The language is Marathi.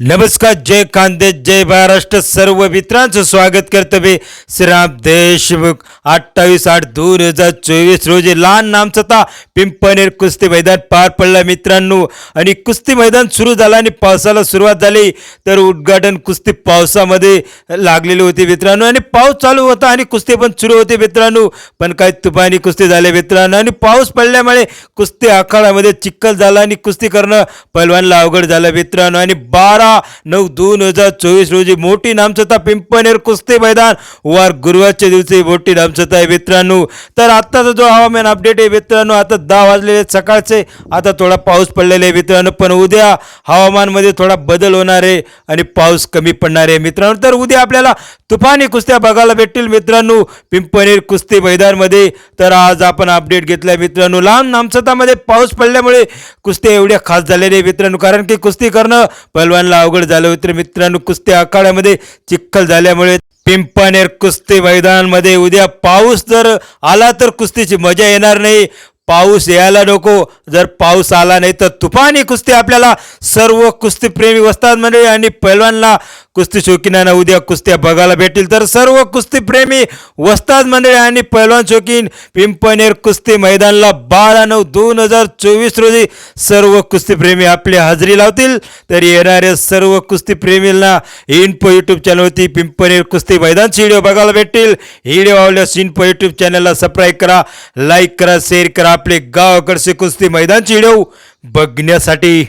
नमस्कार जय खानदेश जय महाराष्ट्र. सर्व मित्रांचं स्वागत कर्तव्य श्रीराम देशमुख अठ्ठावीस आठ दोन हजार चोवीस रोजी लहान नामचता पिंपनेर कुस्ती मैदान पार पडला मित्रांनो. आणि कुस्ती मैदान सुरू झालं आणि पावसाला सुरुवात झाली. तर उद्घाटन कुस्ती पावसामध्ये लागलेली होती मित्रांनो. आणि पाऊस चालू होता आणि कुस्ती पण सुरू होती मित्रांनो. पण काही तुफानी कुस्ती झाले मित्रांनो. आणि पाऊस पडल्यामुळे कुस्ती आखाड्यामध्ये चिखल झाला आणि कुस्ती करणं पैलवानला अवघड झालं मित्रांनो. आणि बारा नऊ दोन हजार चोवीस रोजी मोठी नामसत्ता पिंपणेर कुस्ती मैदान. वार गुरुवारच्या दिवशी मोठी नामसत्ता आहे मित्रांनो. तर आत्ताचा जो हवामान अपडेट आहे मित्रांनो आता दहा वाजलेले सकाळचे. आता थोडा पाऊस पडलेला आहे मित्रांनो पण उद्या हवामानमध्ये थोडा बदल होणार आहे आणि पाऊस कमी पडणार आहे मित्रांनो. तर उद्या आपल्याला तुफानी कुस्त्या बघायला भेटतील मित्रांनो. पिंपणेर कुस्ती मैदानमध्ये. तर आज आपण अपडेट घेतलाय मित्रांनो. लांब नामसतामध्ये पाऊस पडल्यामुळे कुस्त्या एवढ्या खास झालेल्या नाही मित्रांनो. कारण की कुस्ती करणं पैलवानला अवघड झालं होतं. मित्रांनो कुस्ती आखाड्यामध्ये चिखल झाल्यामुळे पिंपणेर कुस्ती मैदानमध्ये उद्या पाऊस जर आला तर कुस्तीची मजा येणार नाही. पाऊस यायला नको. जर पाऊस आला नाही तर तुफानी कुस्ती आपल्याला सर्व कुस्तीप्रेमी वस्ताद मंडळी आणि पैलवानला कुस्ती शौकीनांना उद्या कुस्त्या बघायला भेटतील. तर सर्व कुस्तीप्रेमी वस्ताद मंडळी आणि पैलवान शौकीन पिंपनेर कुस्ती मैदानला बारा नऊ दोन हजार चोवीस रोजी सर्व कुस्तीप्रेमी आपली हजेरी लावतील. तर येणाऱ्या सर्व कुस्तीप्रेमींना इन्फो यूट्यूब चॅनलवरती पिंपनेर कुस्ती मैदानचे व्हिडिओ बघायला भेटतील. व्हिडिओ आवडल्यास इन्फो यूट्यूब चॅनलला सबस्क्राईब करा लाईक करा शेअर करा. आपले गावाकडचे कुस्ती मैदानचे व्हिडिओ बघण्यासाठी.